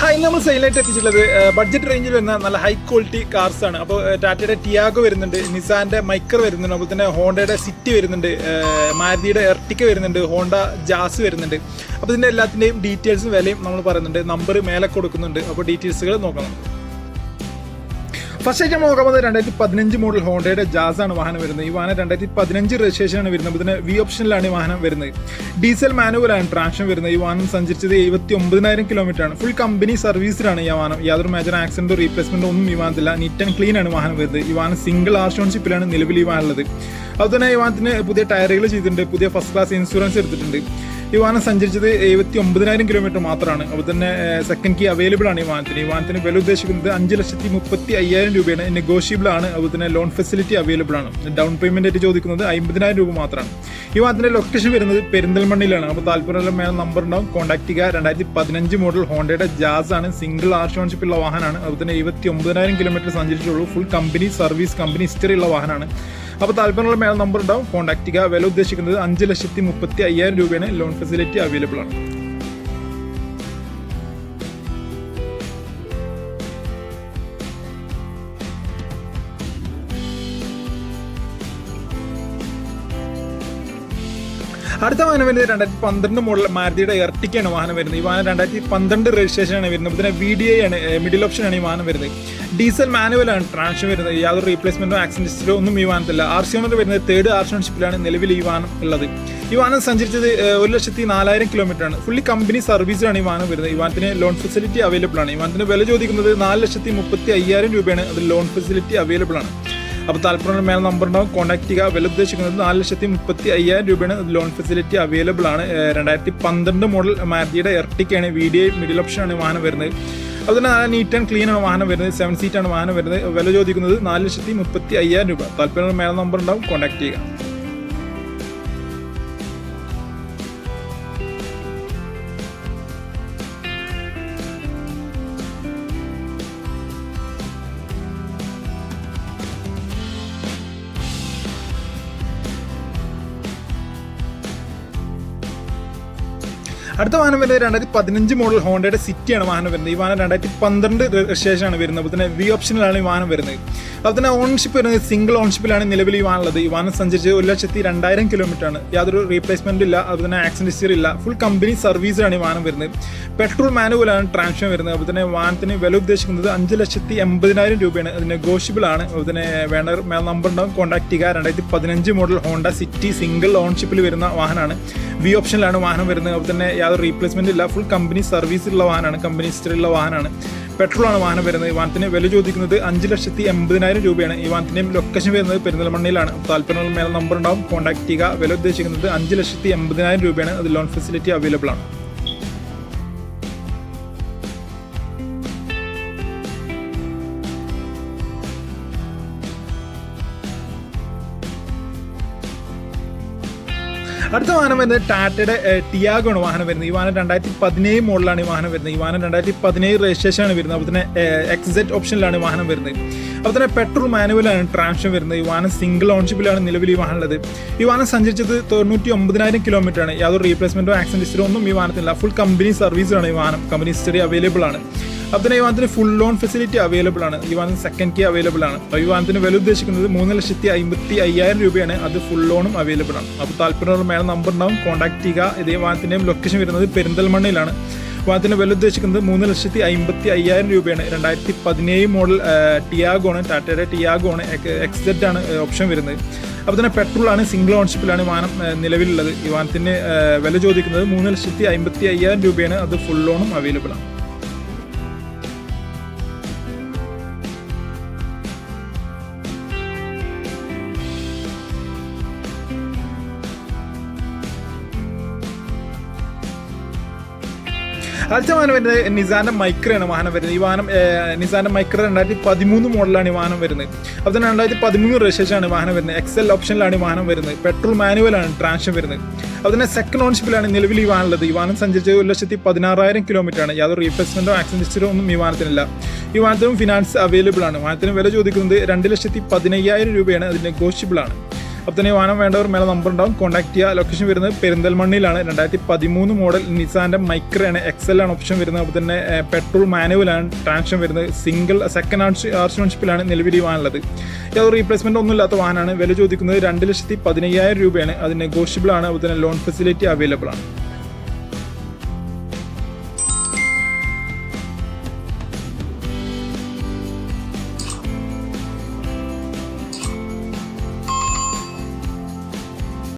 Hi നമ്മൾ സെയിലായിട്ട് എത്തിച്ചിട്ടുള്ളത് budget റേഞ്ചിൽ വരുന്ന നല്ല ഹൈ ക്വാളിറ്റി കാർസ് ആണ്. അപ്പോൾ ടാറ്റയുടെ ടിയാഗോ വരുന്നുണ്ട് നിസാന്റെ മൈക്കർ വരുന്നുണ്ട് അതുപോലെ തന്നെ ഹോണ്ടയുടെ സിറ്റി വരുന്നുണ്ട് മാരുതിയുടെ എർട്ടിക്ക വരുന്നുണ്ട് ഹോണ്ട ജാസ് വരുന്നുണ്ട്. അപ്പോൾ ഇതിന്റെ എല്ലാത്തിന്റെയും ഡീറ്റെയിൽസും വിലയും നമ്മൾ പറയുന്നുണ്ട് നമ്പർ മേലെ കൊടുക്കുന്നുണ്ട്. അപ്പോൾ ഡീറ്റെയിൽസുകൾ നോക്കണം. ഫസ്റ്റ് ഐറ്റം പോകുന്നത് രണ്ടായിരത്തി പതിനഞ്ച് മോഡൽ ഹോണ്ടയുടെ ജാസ് ആണ് വാഹനം വരുന്നത്. ഈ വാഹനം രണ്ടായിരത്തി പതിനഞ്ച് രജിസ്ട്രേഷൻ ആണ് വരുന്നത്. ഇതിന് വി ഓപ്ഷനിലാണ് ഈ വാഹനം വരുന്നത്. ഡീസൽ മാനുവൽ ആണ് ട്രാൻഷൻ വരുന്നത്. ഈ വാഹനം സഞ്ചരിച്ചത് എഴുപത്തി ഒമ്പതിനായിരം കിലോമീറ്റർ ആണ്. ഫുൾ കമ്പനി സർവീസിലാണ് ഈ വാഹനം. യാതൊരു മേജർ ആക്സിഡന്റോ റീപ്ലേസ്മെന്റോ ഒന്നും ഈ വാഹനത്തില്ല നീറ്റ് ആൻഡ് ക്ലീൻ ആണ് വാഹനം വരുന്നത്. ഈ വാഹനം സിംഗിൾ ആർഷോൺഷിപ്പിലാണ് നിലവിൽ ഈ വാഹനം ഉള്ളത്. അതുപോലെ തന്നെ ഈ വാഹനത്തിന് പുതിയ ടയറുകൾ ചെയ്തിട്ടുണ്ട്. പുതിയ ഫസ്റ്റ് ക്ലാസ് ഇൻഷുറൻസ് എടുത്തിട്ടുണ്ട്. ഈ വാഹനം സഞ്ചരിച്ചത് എഴുപത്തി ഒമ്പതിനായിരം കിലോമീറ്റർ മാത്രമാണ്. അപ്പോൾ തന്നെ സെക്കൻഡ് കീ അവൈലബിൾ ആണ് ഈ വാഹനത്തിന്. ഈ വാഹനത്തിന് വില ഉദ്ദേശിക്കുന്നത് അഞ്ച് ലക്ഷത്തി മുപ്പത്തി അയ്യായിരം രൂപയാണ്. നെഗോഷ്യബിൾ ആണ്. അതുപോലെ തന്നെ ലോൺ ഫെസിലിറ്റി അവൈലബിൾ ആണ്. ഡൗൺ പേയ്മെന്റ് ആയിട്ട് ചോദിക്കുന്നത് അമ്പതിനായിരം രൂപ മാത്രമാണ്. ഈ വാഹനത്തിന്റെ ലൊക്കേഷൻ വരുന്നത് പെരിന്തൽമണ്ണിലാണ്. അപ്പോൾ താല്പര്യമുള്ള മേലെ നമ്പർ ഉണ്ടാവും. കോൺടാക്ട് ചെയ്യുക. രണ്ടായിരത്തി പതിനഞ്ച് മോഡൽ ഹോണ്ടയുടെ ജാസ് ആണ്. സിംഗിൾ ആർഷോൺഷിപ്പ് ഉള്ള വാഹനമാണ്. അതുപോലെ തന്നെ എഴുപത്തി ഒമ്പതിനായിരം kilometre സഞ്ചരിച്ചുള്ളൂ full company service company history ഉള്ള വാഹനമാണ്. അപ്പോൾ താല്പര്യമുള്ള മേൽ നമ്പർ ഉണ്ടാവും. കോൺടാക്ട് ചെയ്യുക. വില ഉദ്ദേശിക്കുന്നത് അഞ്ച് ലക്ഷത്തി മുപ്പത്തി അയ്യായിരം രൂപയാണ്. ലോൺ ഫെസിലിറ്റി അവൈലബിൾ ആണ്. അടുത്ത വാഹനം വരുന്നത് രണ്ടായിരത്തി പന്ത്രണ്ട് മോഡൽ മാരുതിയുടെ എർട്ടിക്കാണ് വാഹനം വരുന്നത്. ഈ വാഹനം രണ്ടായിരത്തി പന്ത്രണ്ട് രജിസ്ട്രേഷൻ ആണ് വരുന്നത്. പിന്നെ വി ഡി ഐ ആണ് മിഡിൽ ഓപ്ഷൻ ആണ് ഈ വാഹനം വരുന്നത്. ഡീസൽ മാനുവലാണ് ട്രാൻഷൻ വരുന്നത്. യാതൊരു റീപ്ലേസ്മെന്റോ ആക്സിഡൻസിലോ ഒന്നും ഈ വാഹനത്തില്ല ആർ സി ഒന്നിൽ വരുന്നത് തേർഡ് ആർഷൺഷിപ്പിലാണ് നിലവിൽ ഈ വാഹനം ഉള്ളത്. ഈ വാഹനം സഞ്ചരിച്ചത് ഒരു ലക്ഷത്തി നാലായിരം കിലോമീറ്റർ ആണ്. ഫുള്ളി കമ്പനി സർവീസിലാണ് ഈ വാഹനം വരുന്നത്. ഈ വാഹനത്തിന് ലോൺ ഫെസിലിറ്റി അവൈലബിൾ ആണ്. ഈ വാഹനത്തിന് വില ചോദിക്കുന്നത് നാല് ലക്ഷത്തി മുപ്പത്തി അയ്യായിരം രൂപയാണ്. അതിൽ ലോൺ ഫെസിലിറ്റി അവൈലബിൾ ആണ്. അപ്പോൾ താല്പര്യം മേലെ നമ്പർ ഉണ്ടാവും കോൺടാക്ട് ചെയ്യുക. വില ഉദ്ദേശിക്കുന്നത് നാല് ലക്ഷത്തി മുപ്പത്തി അയ്യായിരം രൂപയാണ്. ലോൺ ഫെസിലിറ്റി അവൈലബിൾ ആണ്. രണ്ടായിരത്തി പന്ത്രണ്ട് മോഡൽ മാരുതിയുടെ എർട്ടിക്കാണ് വി ഡി ഐ മിഡിൽ ആണ് വാഹനം വരുന്നത്. അതുപോലെ നല്ല നീറ്റ് ആൻഡ് ക്ലീൻ ആണ് വാഹനം വരുന്നത്. സെവൻ സീറ്റ് ആണ് വാഹനം വരുന്നത്. വില ചോദിക്കുന്നത് നാല് ലക്ഷത്തി മുപ്പത്തി അയ്യായിരം രൂപ. താല്പര്യം മേൽ നമ്പർ ഉണ്ടാവും. കോൺടാക്ട് ചെയ്യുക. അടുത്ത വാഹനം വരുന്നത് രണ്ടായിരത്തി പതിനഞ്ച് മോഡൽ ഹോണ്ടയുടെ സിറ്റിയാണ് വാഹനം വരുന്നത്. ഈ വാഹനം രണ്ടായിരത്തി പന്ത്രണ്ട് ശേഷമാണ് വരുന്നത്. അപ്പോൾ തന്നെ വി ഓപ്ഷനിലാണ് ഈ വാഹനം വരുന്നത്. അപ്പോൾ തന്നെ ഓൺഷിപ്പ് വരുന്നത് സിംഗിൾ ഓൺഷിപ്പിലാണ് നിലവിൽ ഈ വാഹനം ഉള്ളത്. ഈ വാഹനം സഞ്ചരിച്ച് ഒരു ലക്ഷത്തി രണ്ടായിരം കിലോമീറ്റർ ആണ്. യാതൊരു റീപ്ലേസ്മെന്റ് ഇല്ല. അതുപോലെ തന്നെ ആക്സിഡന്റ് ഹിസ്റ്ററി ഇല്ല. ഫുൾ കമ്പനി സർവീസിലാണ് ഈ വാഹനം വരുന്നത്. പെട്രോൾ മാനുവലാണ് ട്രാൻസ്മിഷൻ വരുന്നത്. അപ്പോൾ തന്നെ വാഹനത്തിന് വില ഉദ്ദേശിക്കുന്നത് അഞ്ച് ലക്ഷത്തി എൺപതിനായിരം രൂപയാണ്. അതിന് നെഗോഷ്യബിൾ ആണ്. തന്നെ വേണ്ട നമ്പർ ഉണ്ടാവും. കോൺടാക്ട് ചെയ്യുക. രണ്ടായിരത്തി പതിനഞ്ച് മോഡൽ ഹോണ്ട സിറ്റി സിംഗിൾ ഓൺഷിപ്പിൽ വരുന്ന വാഹനമാണ്. വി ഓപ്ഷനിലാണ് വാഹനം വരുന്നത്. അപ്പോൾ തന്നെ യാതൊരു റീപ്ലേസ്മെന്റ് ഇല്ല. ഫുൾ കമ്പനി സർവീസ് ഉള്ള വാഹനമാണ് കമ്പനി ഹിസ്റ്ററി ഉള്ള വാഹനമാണ് പെട്രോളാണ് വാഹനം വരുന്നത്. ഈ വാഹനത്തിന് വില ചോദിക്കുന്നത് അഞ്ച് ലക്ഷത്തി എൺപതിനായിരം രൂപയാണ്. ഈ വാഹനത്തിന്റെയും ലൊക്കേഷൻ വരുന്നത് പെരിന്തൽമണ്ണയിലാണ്. താല്പര്യമുള്ള മേലെ നമ്പർ ഉണ്ടാവും. കോൺടാക്ട് ചെയ്യുക. വില ഉദ്ദേശിക്കുന്നത് അഞ്ച് ലക്ഷത്തി എൺപതിനായിരം രൂപയാണ്. അത് ലോൺ ഫെസിലിറ്റി അവൈലബിൾ ആണ്. അടുത്ത വാഹനം വരുന്നത് ടാറ്റയുടെ ടിയാഗോ വാഹനം വരുന്നത്. ഈ വാഹനം രണ്ടായിരത്തി പതിനേഴ് മോഡലാണ് ഈ വാഹനം വരുന്നത്. ഈ വാഹനം രണ്ടായിരത്തി പതിനേഴ് രജിസ്ട്രേഷൻ ആണ് വരുന്നത്. അപ്പോൾ തന്നെ എക്സെറ്റ് ഓപ്ഷനിലാണ് ഈ വാഹനം വരുന്നത്. അപ്പോൾ തന്നെ പെട്രോൾ മാനുവലാണ് ട്രാൻഷൻ വരുന്നത്. ഈ വാഹനം സിംഗിൾ ഓൺഷിപ്പിലാണ് നിലവിൽ ഈ വാഹനം ഉള്ളത്. ഈ വാഹനം സഞ്ചരിച്ചത് തൊണ്ണൂറ്റി ഒമ്പതിനായിരം കിലോമീറ്റർ ആണ്. യാതൊരു റീപ്ലേസ്മെന്റോ ആക്സിഡന്റ് ഹിസ്റ്ററോ ഒന്നും ഈ വാഹനത്തിനില്ല. ഫുൾ കമ്പനി സർവീസാണ് ഈ വാഹനം. കമ്പനി ഹിസ്റ്ററി അവൈലബിൾ ആണ്. തന്നെ ഈ വാഹനത്തിന് ഫുൾ ലോൺ ഫെസിലിറ്റി അവൈലബിൾ ആണ്. ഈ വാഹനം സെക്കൻഡ് കീ അവൈലബിൾ ആണ്. അപ്പോൾ ഈ വാഹനത്തിന് വില ഉദ്ദേശിക്കുന്നത് മൂന്ന് ലക്ഷത്തി അമ്പത്തി അയ്യായിരം രൂപയാണ്. അത് ഫുൾ ലോണും അവൈലബിൾ ആണ്. അപ്പോൾ താല്പര്യമുള്ള മേലെ നമ്പർ ഉണ്ടാവും. കോൺടാക്ട് ചെയ്യുക. ഇതേ വാഹനത്തിന്റെയും ലൊക്കേഷൻ വരുന്നത് പെരിന്തൽമണ്ണയിലാണ്. വാഹനത്തിന് വില ഉദ്ദേശിക്കുന്നത് മൂന്ന് ലക്ഷത്തി അമ്പത്തി അയ്യായിരം രൂപയാണ്. രണ്ടായിരത്തി പതിനേഴ് മോഡൽ ടിയാഗോ ആണ്. ടാറ്റയുടെ ടിയാഗോ ആണ്. എക്സെറ്റ് ആണ് ഓപ്ഷൻ വരുന്നത്. അപ്പോൾ തന്നെ പെട്രോൾ ആണ് സിംഗിൾ ഓൺഷിപ്പിലാണ് വാഹനം നിലവിലുള്ളത്. ഈ വാഹനത്തിന് വില ചോദിക്കുന്നത് മൂന്ന് ലക്ഷത്തി അമ്പത്തി അയ്യായിരം രൂപയാണ്. അത് ഫുൾ ലോണും അവൈലബിൾ ആണ്. അടുത്ത വാഹനം വരുന്നത് നിസാന്റെ മൈക്രയാണ് വാഹനം വരുന്നത്. ഈ വാഹനം നിസാന്റെ മൈക്ര രണ്ടായിരത്തി പതിമൂന്ന് മോഡലാണ് ഈ വാഹനം വരുന്നത്. അപ്പോൾ തന്നെ രണ്ടായിരത്തി പതിമൂന്ന് രജിസ്ട്രേഷനാണ് വാഹനം വരുന്നത്. എക്സൽ ഓപ്ഷനിലാണ് ഈ വാഹനം വരുന്നത്. പെട്രോൾ മാനുവലാണ് ട്രാൻഷൻ വരുന്നത്. അപ്പോൾ തന്നെ സെക്കൻഡ് ഓൺഷിപ്പിലാണ് നിലവിൽ ഈ വാഹനം ഉള്ളത്. ഈ വാഹനം സഞ്ചരിച്ചത് ഒരു ലക്ഷത്തി പതിനാറായിരം കിലോമീറ്റർ ആണ്. യാതൊരു റീപ്ലേസ്മെന്റോ ആക്സിഡൻസിലോ ഒന്നും ഈ വാഹനത്തിനില്ല. ഈ വാഹനത്തിനും ഫിനാൻസ് അവൈലബിൾ ആണ്. വാഹനത്തിന് വില ചോദിക്കുന്നത് രണ്ട് ലക്ഷത്തി പതിനയ്യായിരം രൂപയാണ്. അതിന് നെഗോഷ്യബിൾ ആണ്. അപ്പോൾ തന്നെ വാഹനം വേണ്ടവർ മേലെ നമ്പർ ഉണ്ടാവും. കോൺടാക്ട് ചെയ്യുക ലൊക്കേഷൻ വരുന്നത് പെരിന്തൽമണ്ണിലാണ്. രണ്ടായിരത്തി പതിമൂന്ന് മോഡൽ നിസാന്റെ മൈക്രയാണ് എക്സൽ ആണ് ഓപ്ഷൻ വരുന്നത്. അപ്പോൾ തന്നെ പെട്രോൾ മാനുവലാണ് ട്രാൻഷൻ വരുന്നത്. സിംഗിൾ സെക്കൻഡ് ആർഷൻഷിപ്പിലാണ് നിലവിൽ ഈ വാഹനമുള്ളത് ഇത് റീപ്ലേസ്മെന്റ് ഒന്നും ഇല്ലാത്ത വാഹനമാണ്. വില ചോദിക്കുന്നത് രണ്ട് ലക്ഷത്തി പതിനയ്യായിരം രൂപയാണ്. അത് നെഗോഷ്യബിൾ ആണ്. അതുപോലെ തന്നെ ലോൺ ഫെസിലിറ്റി അവൈലബിൾ ആണ്.